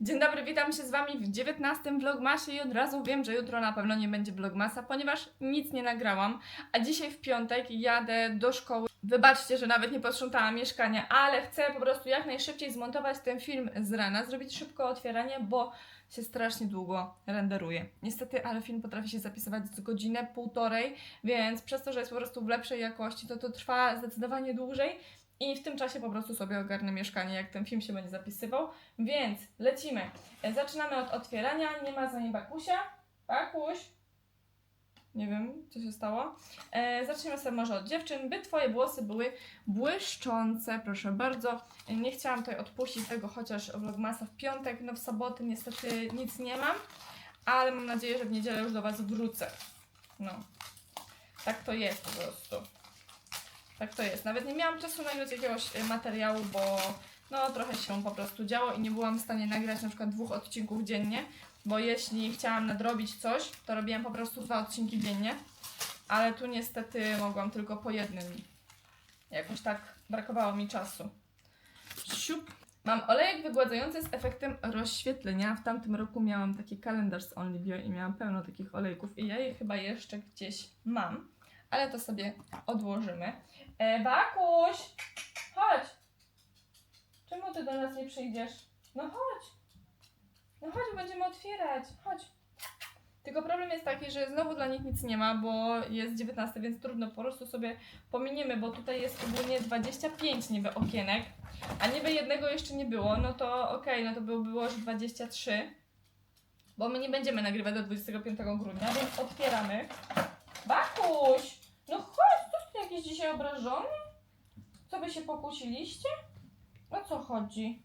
Dzień dobry, witam się z Wami w 19 vlogmasie i od razu wiem, że jutro na pewno nie będzie vlogmasa, ponieważ nic nie nagrałam, a dzisiaj w piątek jadę do szkoły. Wybaczcie, że nawet nie posprzątałam mieszkania, ale chcę po prostu jak najszybciej zmontować ten film z rana, zrobić szybko otwieranie, bo się strasznie długo renderuje. Niestety, ale film potrafi się zapisywać z godzinę, półtorej, więc przez to, że jest po prostu w lepszej jakości, to to trwa zdecydowanie dłużej. I w tym czasie po prostu sobie ogarnę mieszkanie, jak ten film się będzie zapisywał. Więc lecimy. E, Zaczynamy od otwierania. Nie ma za nim Bakusia. Bakuś. Nie wiem, co się stało. E, zacznijmy sobie może od dziewczyn, by Twoje włosy były błyszczące, proszę bardzo. E, Nie chciałam tutaj odpuścić tego, chociaż vlogmasa w piątek, no w soboty niestety nic nie mam, ale mam nadzieję, że w niedzielę już do Was wrócę. No, tak to jest po prostu. Tak to jest. Nawet nie miałam czasu nagrać jakiegoś y, materiału, bo no trochę się po prostu działo i nie byłam w stanie nagrać na przykład dwóch odcinków dziennie, bo jeśli chciałam nadrobić coś, to robiłam po prostu dwa odcinki dziennie, ale tu niestety mogłam tylko po jednym. Jakoś tak brakowało mi czasu. Siup. Mam olejek wygładzający z efektem rozświetlenia. W tamtym roku miałam taki kalendarz z Onlybio i miałam pełno takich olejków i ja je chyba jeszcze gdzieś mam, ale to sobie odłożymy. E, Bakuś! Chodź! Czemu ty do nas nie przyjdziesz? No chodź! No chodź, będziemy otwierać. Chodź. Tylko problem jest taki, że znowu dla nich nic nie ma, bo jest 19, więc trudno, po prostu sobie pominiemy, bo tutaj jest ogólnie 25 niby okienek, a niby jednego jeszcze nie było, no to okej, no to by było już 23, bo my nie będziemy nagrywać do 25 grudnia, więc otwieramy. Bakuś! Jakiś dzisiaj obrażony? Co wy się pokłóciliście? O co chodzi?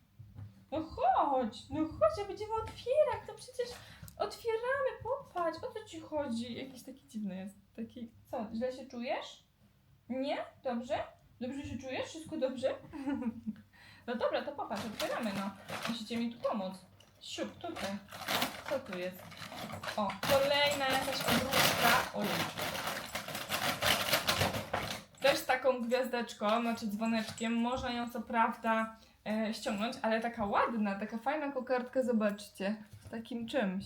No chodź, no chodź, a będziemy otwierać, to przecież otwieramy, popatrz, o co ci chodzi? Jakiś taki dziwny jest, taki, co, źle się czujesz? Nie? Dobrze? Dobrze się czujesz? Wszystko dobrze? No dobra, to popatrz, otwieramy, no. Musicie mi tu pomóc. Siup, tutaj. Co tu jest? O, kolejna jakaś obróbka. Ojej. Taką gwiazdeczką, znaczy dzwoneczkiem. Można ją co prawda e, ściągnąć, ale taka ładna, taka fajna kokardka, zobaczcie. Z takim czymś.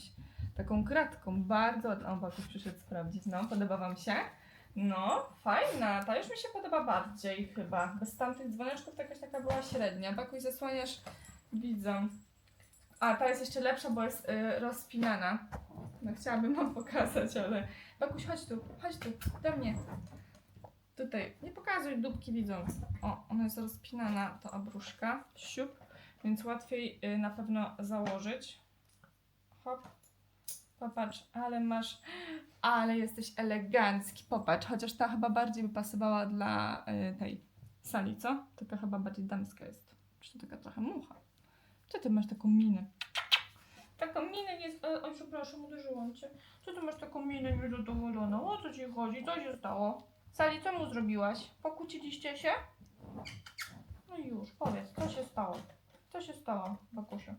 Taką kratką. Bardzo ładna. O, Bakuś przyszedł sprawdzić. No, podoba Wam się? No, fajna. Ta już mi się podoba bardziej chyba. Bez tamtych dzwoneczków to jakaś taka była średnia. Bakuś zasłaniasz widzą. A, ta jest jeszcze lepsza, bo jest y, rozpinana. No chciałabym wam pokazać, ale... Bakuś, chodź tu, chodź tu, do mnie. Tutaj, nie pokazuj dupki widząc. O, ona jest rozpinana, ta obruszka. Siup, więc łatwiej y, na pewno założyć. Hop. Popatrz, ale masz... Ale jesteś elegancki, popatrz. Chociaż ta chyba bardziej by pasowała dla y, tej sali, co? Taka chyba bardziej damska jest. Czy to taka trochę mucha? Co ty masz taką minę? Taką minę jest... Oj, przepraszam, uderzyłam cię. Co ty masz taką minę niezadowoloną? O co ci chodzi? Co się stało? Sali, co mu zrobiłaś? Pokłóciliście się? No i już, powiedz, co się stało? Co się stało, Bakusiu?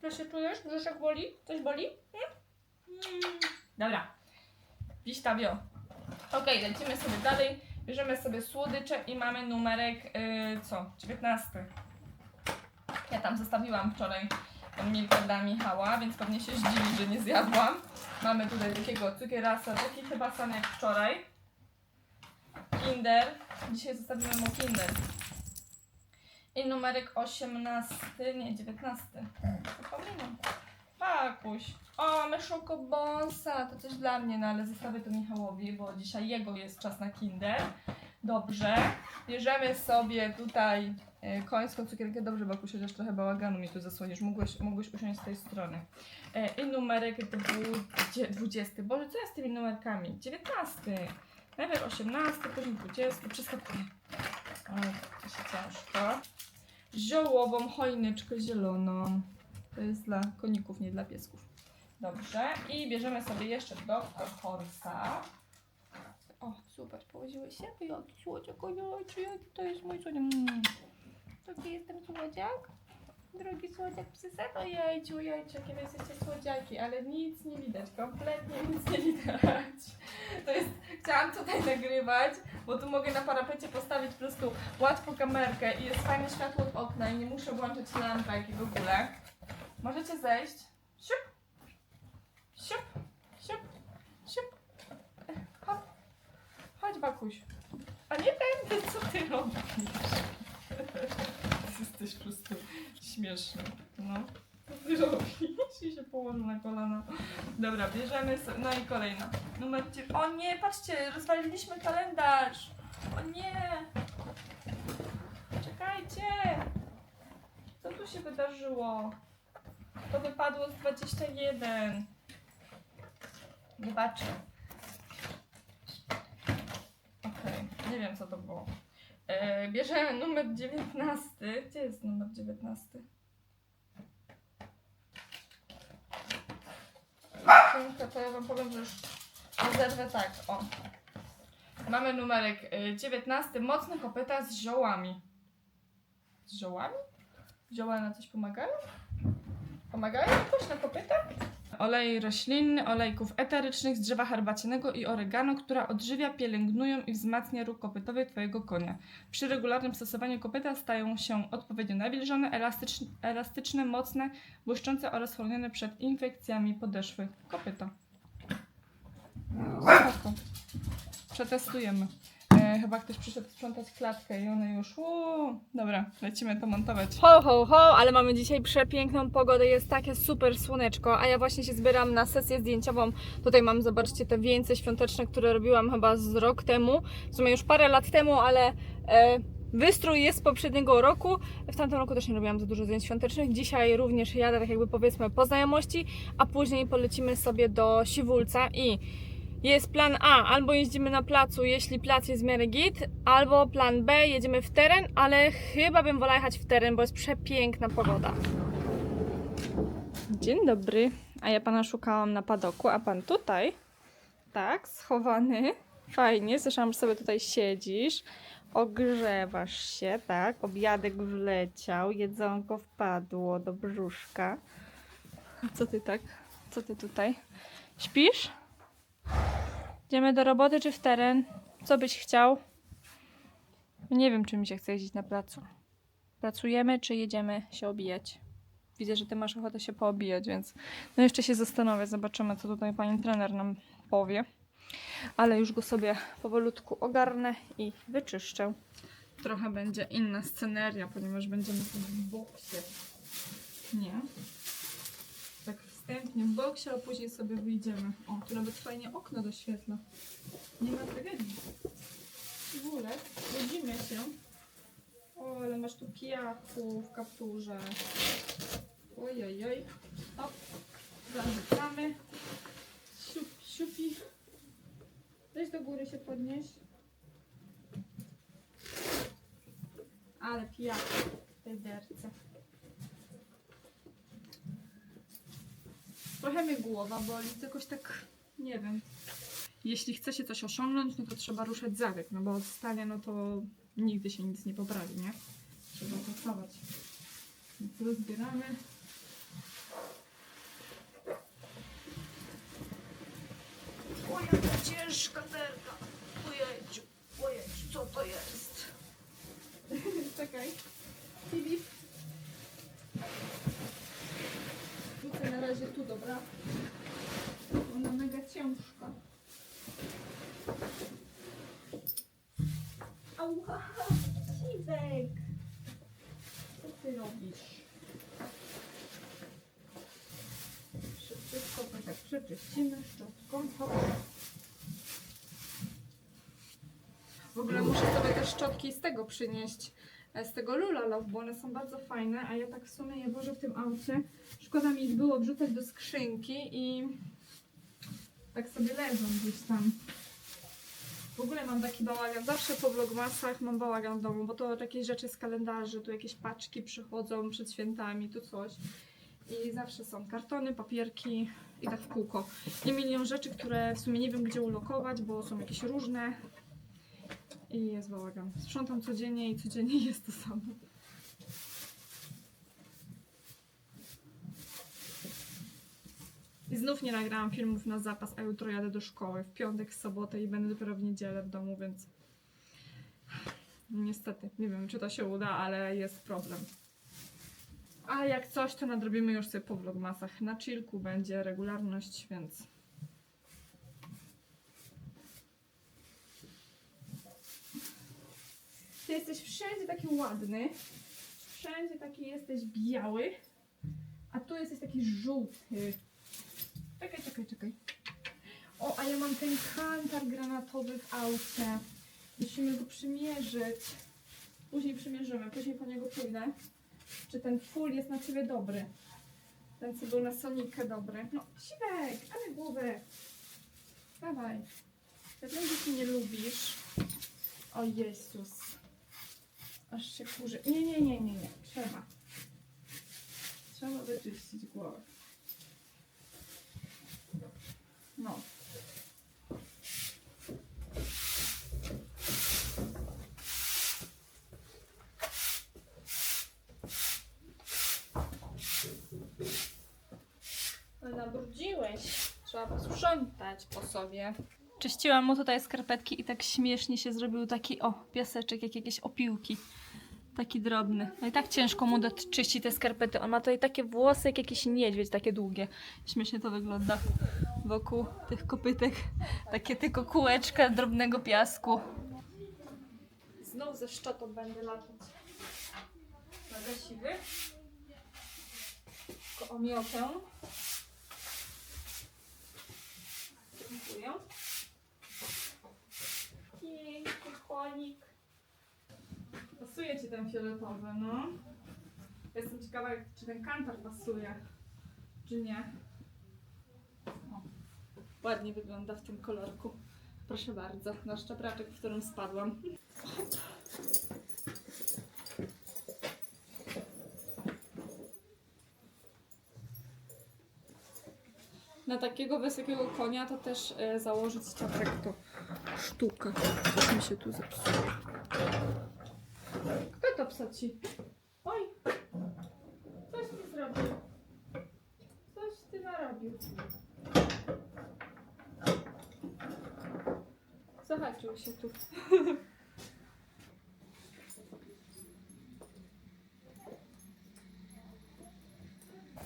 Źle się czujesz? Brzuszek boli? Coś boli? Hmm? Mm. Dobra. Wiśtawio. Okej, lecimy sobie dalej. Bierzemy sobie słodycze i mamy numerek, yy, co? 19. Ja tam zostawiłam wczoraj tą milkę dla Michała, więc pewnie się zdziwi, że nie zjadłam. Mamy tutaj takiego cukierasa, taki chyba sam jak wczoraj. Kinder. Dzisiaj zostawimy mu Kinder. I numerek 18, nie 19. Zapominam. Pakuś. O, mamy szokobonsa. To coś dla mnie, no ale zostawię to Michałowi, bo dzisiaj jego jest czas na Kinder. Dobrze. Bierzemy sobie tutaj e, końską cukierkę. Dobrze, Bakuś, chociaż trochę bałaganu mi tu zasłonisz. Mógłeś, mógłbyś usiąść z tej strony. E, I numerek dwudzie- 20. Boże, co jest z tymi numerkami? 19. Najpierw 18, później 20. Przeskakuję. O, to się ciężko. Ziołową choineczkę zieloną. To jest dla koników, nie dla piesków. Dobrze. I bierzemy sobie jeszcze Dr. Horsa. O, super, położyłeś się? Jaki słodziak, ojojczy, jaki to jest mój słodziak. Mm. Taki jestem słodziak? Drogi słodziak psysek? Ojejciu, ojejciu, jakie wy jesteście słodziaki, ale nic nie widać, kompletnie nic nie widać. To jest, chciałam tutaj nagrywać, bo tu mogę na parapecie postawić po prostu łatwo kamerkę i jest fajne światło od okna i nie muszę włączyć lampek i w ogóle. Możecie zejść. Siup. Siup. Siup. Siup. Hop. Chodź, Bakuś. A nie będę, co ty robisz? Jesteś po prostu śmieszny. No. Co robisz? I się położył na kolana. Dobra, bierzemy sobie. No i kolejna. Numer dziewięć. O nie, patrzcie, rozwaliliśmy kalendarz. O nie. Czekajcie. Co tu się wydarzyło? To wypadło z 21. Zobaczę. Okej, nie wiem co to było. E, bierzemy numer 19. Gdzie jest numer 19? Skrzynka, to ja wam powiem, że już zerwę tak, o. Mamy numerek y, 19. Mocne kopyta z ziołami. Z ziołami? Zioła na coś pomagają? Pomagają jakoś na kopyta? Olej roślinny, olejków eterycznych z drzewa herbacianego i oregano, która odżywia, pielęgnują i wzmacnia ruch kopytowy Twojego konia. Przy regularnym stosowaniu kopyta stają się odpowiednio nawilżone, elastyczne, elastyczne mocne, błyszczące oraz chronione przed infekcjami podeszwy kopyta. Spoko. Przetestujemy. E, chyba ktoś przyszedł sprzątać klatkę i one już. Uuu, dobra, lecimy to montować. Ho, ho, ho, ale mamy dzisiaj przepiękną pogodę, jest takie super słoneczko, a ja właśnie się zbieram na sesję zdjęciową. Tutaj mam, zobaczcie, te wieńce świąteczne, które robiłam chyba z rok temu, w sumie już parę lat temu, ale e, wystrój jest z poprzedniego roku. W tamtym roku też nie robiłam za dużo zdjęć świątecznych. Dzisiaj również jadę, tak jakby powiedzmy, po znajomości, a później polecimy sobie do Siwulca i jest plan A, albo jeździmy na placu, jeśli plac jest w miarę git, albo plan B, jedziemy w teren, ale chyba bym wolała jechać w teren, bo jest przepiękna pogoda. Dzień dobry, a ja pana szukałam na padoku, a pan tutaj, tak, schowany, fajnie, słyszałam, że sobie tutaj siedzisz, ogrzewasz się, tak, obiadek wleciał, jedzonko wpadło do brzuszka. Co ty tak, co ty tutaj, śpisz? Idziemy do roboty czy w teren? Co byś chciał? Nie wiem, czy mi się chce jeździć na placu. Pracujemy, czy jedziemy się obijać? Widzę, że ty masz ochotę się poobijać, więc no jeszcze się zastanowię. Zobaczymy, co tutaj pani trener nam powie. Ale już go sobie powolutku ogarnę i wyczyszczę. Trochę będzie inna sceneria, ponieważ będziemy w boksie. Nie? Wstępnie w boksie, a później sobie wyjdziemy. O, tu nawet fajnie okno doświetla. Nie ma tragedii. W ogóle budzimy się. O, ale masz tu pijaku w kapturze. Ojojoj. Hop. Zamykamy. Siup, siupi. Weź do góry się podnieść. Ale pijak w tej derce. Trochę mnie głowa boli, to jakoś tak, nie wiem. Jeśli chce się coś osiągnąć, no to trzeba ruszać zabieg, no bo od stania, no to nigdy się nic nie poprawi, nie? Trzeba pracować. Więc rozbieramy. O, jaka ciężka terka. Ojejciu, ojejciu, co to jest? Czekaj. Filip. Razie tu, dobra? Ona mega ciężka. Ała, Siwek. Co ty robisz? Szybciutko to tak przeczyścimy szczotką. W ogóle muszę sobie te szczotki z tego przynieść. E, Z tego Lula Love, bo one są bardzo fajne, a ja tak w sumie je włożę w tym aucie. Szkoda mi ich było wrzucać do skrzynki i tak sobie leżą gdzieś tam. W ogóle mam taki bałagan, zawsze po vlogmasach mam bałagan w domu, bo to jakieś rzeczy z kalendarzy, tu jakieś paczki przychodzą przed świętami, tu coś. I zawsze są kartony, papierki i tak w kółko. I milion rzeczy, które w sumie nie wiem gdzie ulokować, bo są jakieś różne. I jest bałagan. Sprzątam codziennie i codziennie jest to samo. I znów nie nagrałam filmów na zapas, a jutro jadę do szkoły. W piątek, w sobotę i będę dopiero w niedzielę w domu, więc niestety, nie wiem czy to się uda, ale jest problem. A jak coś, to nadrobimy już sobie po vlogmasach. Na chillku będzie regularność, więc... Ty jesteś wszędzie taki ładny. Wszędzie taki jesteś biały. A tu jesteś taki żółty. Czekaj, czekaj, czekaj. O, a ja mam ten kantar granatowy w aucie. Musimy go przymierzyć. Później przymierzymy, później po niego pójdę. Czy ten full jest na ciebie dobry? Ten, co był na Sonikę dobry. No, siwek, ale głowę. Dawaj. Ja wiem, że ty nie lubisz. O Jezus. Aż się kurzy. Nie, nie, nie, nie, nie. Trzeba. Trzeba wyczyścić głowę. No. Ale nabrudziłeś. Trzeba posprzątać po sobie. Czyściłam mu tutaj skarpetki i tak śmiesznie się zrobił taki, o, piaseczek, jak jakieś opiłki. Taki drobny. No i tak ciężko mu doczyścić te skarpety. On ma tutaj takie włosy jak jakiś niedźwiedź, takie długie. Śmiesznie to wygląda wokół tych kopytek. Takie tylko kółeczka drobnego piasku. Znów ze szczotą będę latać. Będę siwy. Tylko omiotę. Dziękuję. Piękny konik. Pasuje ci ten fioletowy, no. Jestem ciekawa, czy ten kantar pasuje, czy nie. O, ładnie wygląda w tym kolorku. Proszę bardzo, nasz czapraczek, w którym spadłam. Na takiego wysokiego konia to też e, założyć czapek to sztuka. Mi się tu zepsuło. Kto to psaci? Oj! Coś mi zrobił. Coś ty narobił. Zahaczył się tu.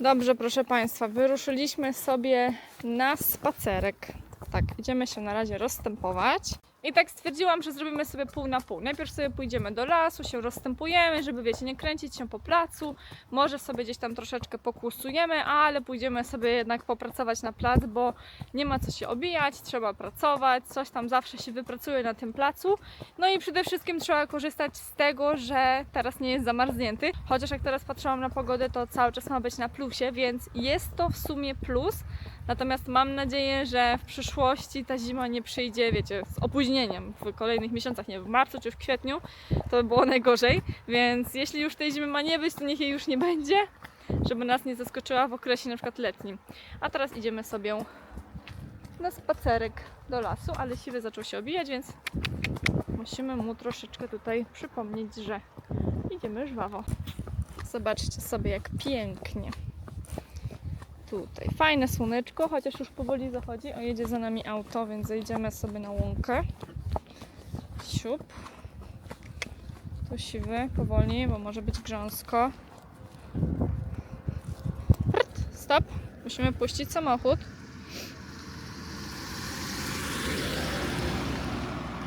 Dobrze, proszę Państwa, wyruszyliśmy sobie na spacerek. Tak, idziemy się na razie rozstępować. I tak stwierdziłam, że zrobimy sobie pół na pół. Najpierw sobie pójdziemy do lasu, się rozstępujemy, żeby wiecie, nie kręcić się po placu. Może sobie gdzieś tam troszeczkę pokłusujemy, ale pójdziemy sobie jednak popracować na plac, bo nie ma co się obijać, trzeba pracować, coś tam zawsze się wypracuje na tym placu. No i przede wszystkim trzeba korzystać z tego, że teraz nie jest zamarznięty. Chociaż jak teraz patrzyłam na pogodę, to cały czas ma być na plusie, więc jest to w sumie plus. Natomiast mam nadzieję, że w przyszłości ta zima nie przyjdzie, wiecie, z opóźnieniem w kolejnych miesiącach, nie w marcu czy w kwietniu, to by było najgorzej. Więc jeśli już tej zimy ma nie być, to niech jej już nie będzie, żeby nas nie zaskoczyła w okresie na przykład letnim. A teraz idziemy sobie na spacerek do lasu, ale siwy zaczął się obijać, więc musimy mu troszeczkę tutaj przypomnieć, że idziemy żwawo. Zobaczcie sobie, jak pięknie. Tutaj fajne słoneczko, chociaż już powoli zachodzi. O, jedzie za nami auto, więc zejdziemy sobie na łąkę. Siup. Tu siwy, powoli, bo może być grząsko. Prt, Stop. Musimy puścić samochód.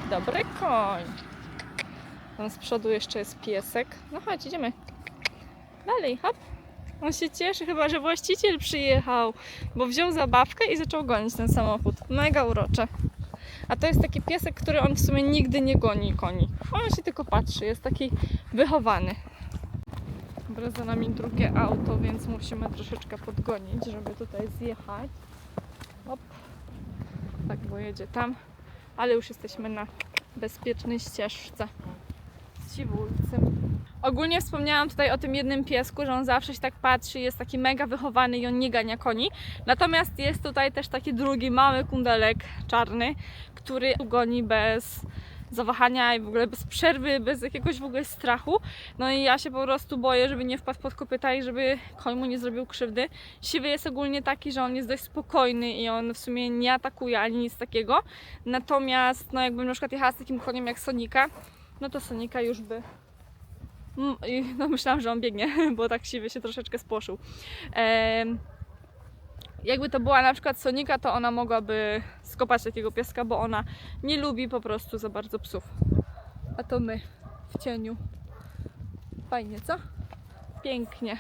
Dobry koń. Tam z przodu jeszcze jest piesek. No chodź, idziemy. Dalej, hop. On się cieszy chyba, że właściciel przyjechał, bo wziął zabawkę i zaczął gonić ten samochód. Mega urocze. A to jest taki piesek, który on w sumie nigdy nie goni koni. On się tylko patrzy, jest taki wychowany. Dobra, za nami drugie auto, więc musimy troszeczkę podgonić, żeby tutaj zjechać. Hop. Tak, bo jedzie tam. Ale już jesteśmy na bezpiecznej ścieżce z Siwulcem. Ogólnie wspomniałam tutaj o tym jednym piesku, że on zawsze się tak patrzy, jest taki mega wychowany i on nie gania koni. Natomiast jest tutaj też taki drugi mały kundelek czarny, który goni bez zawahania i w ogóle bez przerwy, bez jakiegoś w ogóle strachu. No i ja się po prostu boję, żeby nie wpadł pod kopyta i żeby koń mu nie zrobił krzywdy. Siwy jest ogólnie taki, że on jest dość spokojny i on w sumie nie atakuje ani nic takiego. Natomiast no jakbym na przykład jechała z takim koniem jak Sonika, no to Sonika już by no myślałam, że on biegnie, bo tak siwy się troszeczkę spłoszył. Jakby to była na przykład Sonika, to ona mogłaby skopać takiego pieska, bo ona nie lubi po prostu za bardzo psów. A to my w cieniu. Fajnie, co? Pięknie.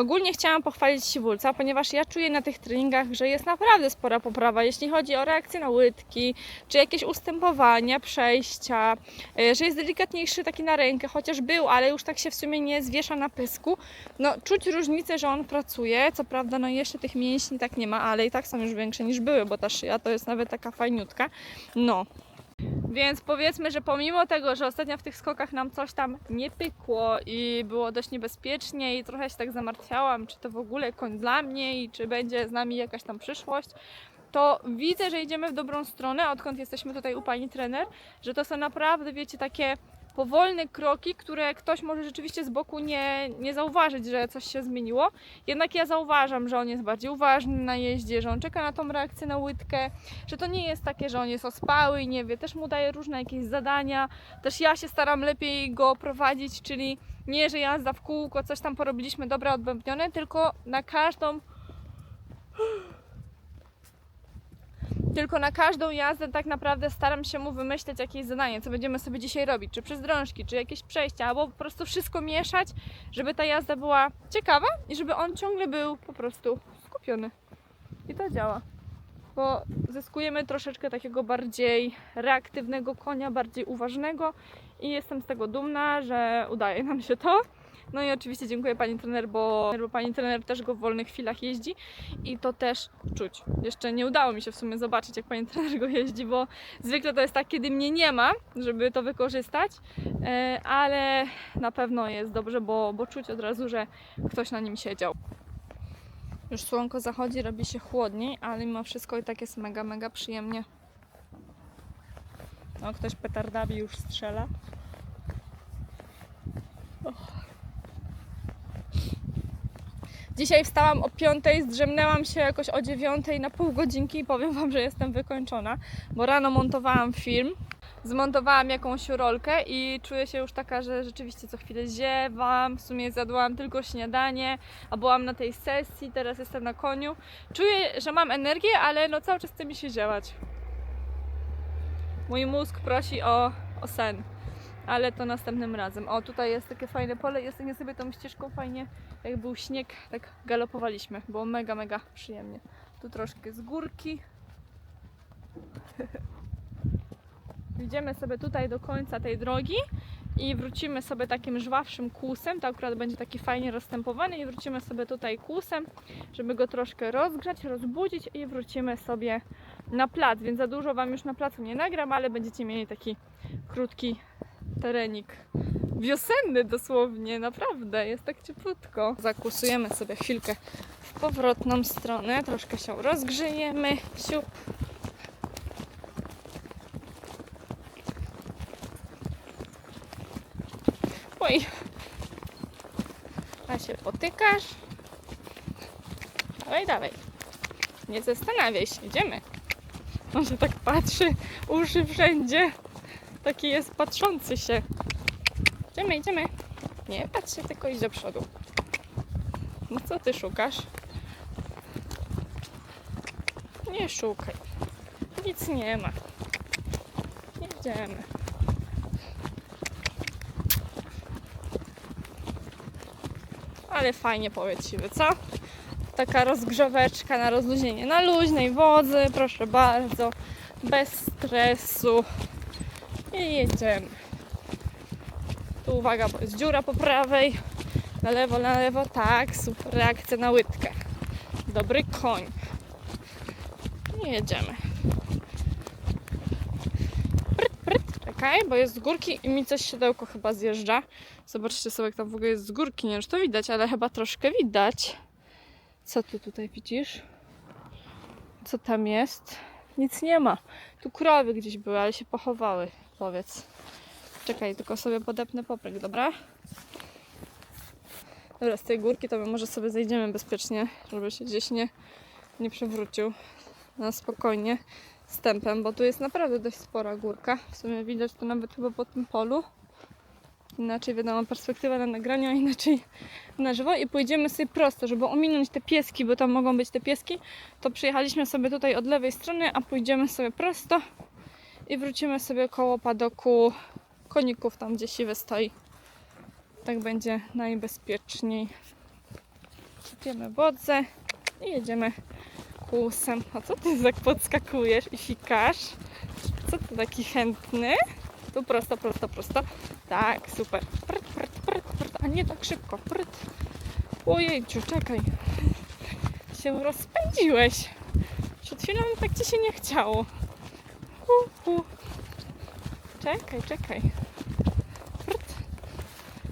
Ogólnie chciałam pochwalić Siwulca, ponieważ ja czuję na tych treningach, że jest naprawdę spora poprawa, jeśli chodzi o reakcję na łydki, czy jakieś ustępowania, przejścia, y, że jest delikatniejszy taki na rękę, chociaż był, ale już tak się w sumie nie zwiesza na pysku. No, czuć różnicę, że on pracuje, co prawda no jeszcze tych mięśni tak nie ma, ale i tak są już większe niż były, bo ta szyja to jest nawet taka fajniutka. No, więc powiedzmy, że pomimo tego, że ostatnio w tych skokach nam coś tam nie pykło i było dość niebezpiecznie i trochę się tak zamartwiałam, czy to w ogóle koń dla mnie i czy będzie z nami jakaś tam przyszłość, to widzę, że idziemy w dobrą stronę, odkąd jesteśmy tutaj u pani trener, że to są naprawdę, wiecie, takie powolne kroki, które ktoś może rzeczywiście z boku nie, nie zauważyć, że coś się zmieniło. Jednak ja zauważam, że on jest bardziej uważny na jeździe, że on czeka na tą reakcję na łydkę, że to nie jest takie, że on jest ospały i nie wie, też mu daje różne jakieś zadania, też ja się staram lepiej go prowadzić, czyli nie, że jazda w kółko, coś tam porobiliśmy dobre, odbębnione, tylko na każdą tylko na każdą jazdę tak naprawdę staram się mu wymyśleć jakieś zadanie, co będziemy sobie dzisiaj robić, czy przez drążki, czy jakieś przejścia, albo po prostu wszystko mieszać, żeby ta jazda była ciekawa i żeby on ciągle był po prostu skupiony. I to działa bo zyskujemy troszeczkę takiego bardziej reaktywnego konia, bardziej uważnego i jestem z tego dumna, że udaje nam się to. No i oczywiście dziękuję pani trener, bo, bo pani trener też go w wolnych chwilach jeździ i to też czuć. Jeszcze nie udało mi się w sumie zobaczyć, jak pani trener go jeździ, bo zwykle to jest tak, kiedy mnie nie ma, żeby to wykorzystać, e, ale na pewno jest dobrze, bo, bo czuć od razu, że ktoś na nim siedział. Już słonko zachodzi, robi się chłodniej, ale mimo wszystko i tak jest mega, mega przyjemnie. No, ktoś petardami już strzela. Dzisiaj wstałam o 5, zdrzemnęłam się jakoś o 9 na pół godzinki i powiem Wam, że jestem wykończona, bo rano montowałam film, zmontowałam jakąś rolkę i czuję się już taka, że rzeczywiście co chwilę ziewam, w sumie zjadłam tylko śniadanie, a byłam na tej sesji, teraz jestem na koniu. Czuję, że mam energię, ale no cały czas chce mi się ziewać. Mój mózg prosi o, o sen, ale to następnym razem. O, tutaj jest takie fajne pole, jesteśmy sobie tą ścieżką fajnie, jak był śnieg, tak galopowaliśmy. Było mega, mega przyjemnie. Tu troszkę z górki. Idziemy sobie tutaj do końca tej drogi i wrócimy sobie takim żwawszym kłusem. To akurat będzie taki fajnie rozstępowany i wrócimy sobie tutaj kłusem, żeby go troszkę rozgrzać, rozbudzić i wrócimy sobie na plac. Więc za dużo Wam już na placu nie nagram, ale będziecie mieli taki krótki terenik. Wiosenny dosłownie, naprawdę, jest tak cieplutko. Zakusujemy sobie chwilkę w powrotną stronę, troszkę się rozgrzejemy. Siup. Oj. A się potykasz? Dawaj, dawaj. Nie zastanawiaj się, idziemy. On się tak patrzy, uszy wszędzie. Taki jest patrzący się. Idziemy, idziemy. Nie, patrz się, tylko idź do przodu. No co ty szukasz? Nie szukaj. Nic nie ma. Jedziemy. Ale fajnie powieciwy, co? Taka rozgrzeweczka na rozluźnienie. Na luźnej wodzy, proszę bardzo. Bez stresu. I jedziemy. Tu uwaga, bo jest dziura po prawej. Na lewo, na lewo. Tak, super. Reakcja na łydkę. Dobry koń. I jedziemy. Pryt, pryt. Czekaj, bo jest z górki i mi coś siodełko chyba zjeżdża. Zobaczcie sobie, jak tam w ogóle jest z górki. Nie wiem, czy to widać, ale chyba troszkę widać. Co ty tutaj widzisz? Co tam jest? Nic nie ma. Tu krowy gdzieś były, ale się pochowały. Powiedz. Czekaj, tylko sobie podepnę popryk, dobra? Dobra, z tej górki to my może sobie zejdziemy bezpiecznie, żeby się gdzieś nie, nie przewrócił. na spokojnie stępem, bo tu jest naprawdę dość spora górka. W sumie widać to nawet chyba po tym polu. Inaczej wiadomo, perspektywa na nagraniu, a inaczej na żywo. I pójdziemy sobie prosto, żeby ominąć te pieski, bo tam mogą być te pieski. To przyjechaliśmy sobie tutaj od lewej strony, a pójdziemy sobie prosto i wrócimy sobie koło padoku koników, tam gdzie siwy stoi. Tak będzie najbezpieczniej. Kupiemy wodzę i jedziemy kłusem. A co ty tak podskakujesz i sikasz? Co ty taki chętny? Tu prosto, prosto, prosto. Tak, super. Pryt, pryt, pryt, pryt. A nie tak szybko. Pryt. Ojejciu, czekaj. Się rozpędziłeś. Przed chwilą tak ci się nie chciało. Czekaj, czekaj. Pryt.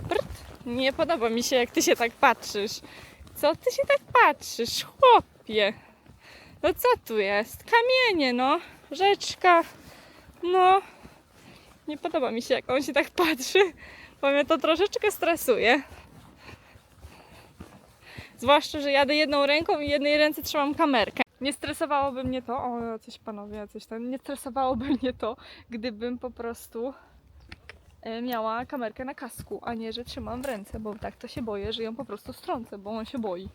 Pryt. Nie podoba mi się, jak ty się tak patrzysz. Co ty się tak patrzysz, chłopie? No co tu jest? Kamienie, no. Rzeczka. No. Nie podoba mi się, jak on się tak patrzy, bo mnie to troszeczkę stresuje. Zwłaszcza, że jadę jedną ręką i jednej ręce trzymam kamerkę. Nie stresowałoby mnie to, o coś panowie, coś tam, nie stresowałoby mnie to, gdybym po prostu e, miała kamerkę na kasku, a nie, że trzymam w ręce, bo tak to się boję, że ją po prostu strącę, bo on się boi.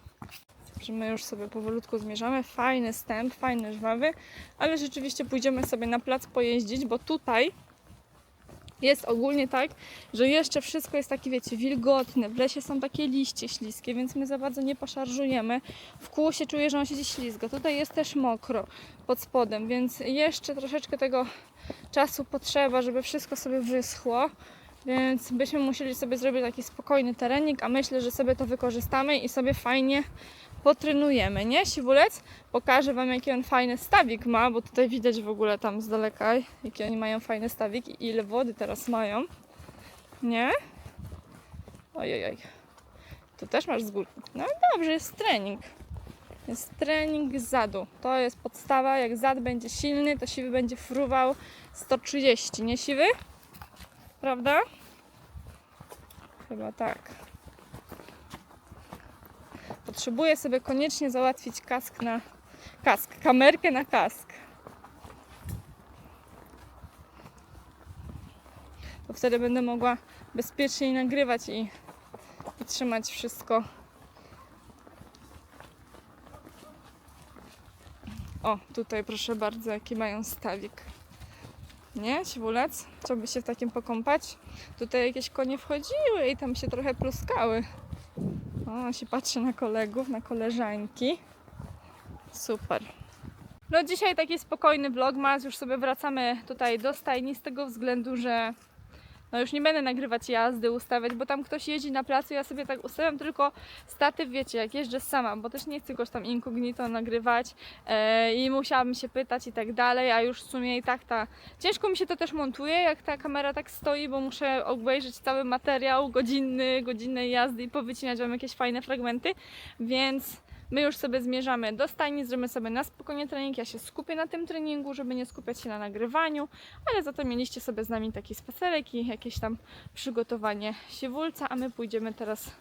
Że my już sobie powolutku zmierzamy. Fajny stęp, fajny żwawy, ale rzeczywiście pójdziemy sobie na plac pojeździć, bo tutaj jest ogólnie tak, że jeszcze wszystko jest takie, wiecie, wilgotne. W lesie są takie liście śliskie, więc my za bardzo nie poszarżujemy. W kół się czuję, że on się gdzieś ślizga. Tutaj jest też mokro pod spodem, więc jeszcze troszeczkę tego czasu potrzeba, żeby wszystko sobie wyschło. Więc byśmy musieli sobie zrobić taki spokojny terenik, a myślę, że sobie to wykorzystamy i sobie fajnie potrenujemy, nie? Siwulec? Pokażę Wam, jaki on fajny stawik ma, bo tutaj widać w ogóle tam z daleka, jaki oni mają fajny stawik i ile wody teraz mają. Nie? Ojojoj. Tu też masz z górki. No dobrze, jest trening. Jest trening zadu. To jest podstawa. Jak zad będzie silny, to siwy będzie fruwał 130, nie siwy? Prawda? Chyba tak. Potrzebuję sobie koniecznie załatwić kask na kask, kamerkę na kask. To wtedy będę mogła bezpieczniej nagrywać i, i trzymać wszystko. O, tutaj proszę bardzo, jaki mają stawik. Nie, siwulec? Trzeba by się w takim pokąpać. Tutaj jakieś konie wchodziły i tam się trochę pluskały. O, się patrzy na kolegów, na koleżanki. Super. No dzisiaj taki spokojny vlogmas, już sobie wracamy tutaj do stajni z tego względu, że no już nie będę nagrywać jazdy, ustawiać, bo tam ktoś jeździ na placu, ja sobie tak ustawiam tylko statyw, wiecie, jak jeżdżę sama, bo też nie chcę goś tam incognito nagrywać e, i musiałabym się pytać i tak dalej, a już w sumie i tak ta... Ciężko mi się to też montuje, jak ta kamera tak stoi, bo muszę obejrzeć cały materiał godzinny, godzinnej jazdy i powycinać wam jakieś fajne fragmenty, więc my już sobie zmierzamy do stajni, zrobimy sobie na spokojnie trening, ja się skupię na tym treningu, żeby nie skupiać się na nagrywaniu, ale za to mieliście sobie z nami taki spacerek i jakieś tam przygotowanie siewulca, a my pójdziemy teraz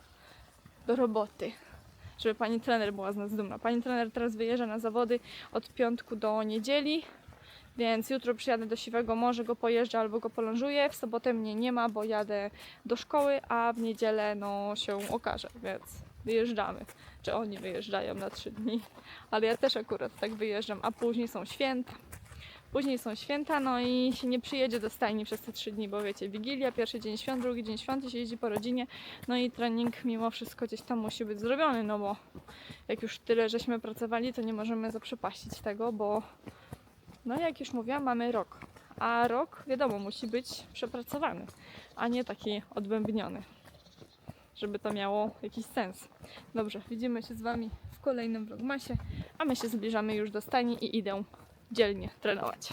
do roboty żeby pani trener była z nas dumna. Pani trener teraz wyjeżdża na zawody od piątku do niedzieli, więc jutro przyjadę do Siwego, może go pojeżdżę albo go polążuję. W sobotę mnie nie ma, bo jadę do szkoły, a w niedzielę no się okaże, więc wyjeżdżamy. Czy oni wyjeżdżają na trzy dni, ale ja też akurat tak wyjeżdżam, a później są święta. Później są święta, no i się nie przyjedzie do stajni przez te trzy dni, bo wiecie, Wigilia, pierwszy dzień świąt, drugi dzień świąt i się jeździ po rodzinie, no i trening mimo wszystko gdzieś tam musi być zrobiony, no bo jak już tyle żeśmy pracowali, to nie możemy zaprzepaścić tego, bo no jak już mówiłam, mamy rok, a rok wiadomo musi być przepracowany, a nie taki odbębniony, żeby to miało jakiś sens. Dobrze, widzimy się z Wami w kolejnym vlogmasie, a my się zbliżamy już do stajni i idę dzielnie trenować.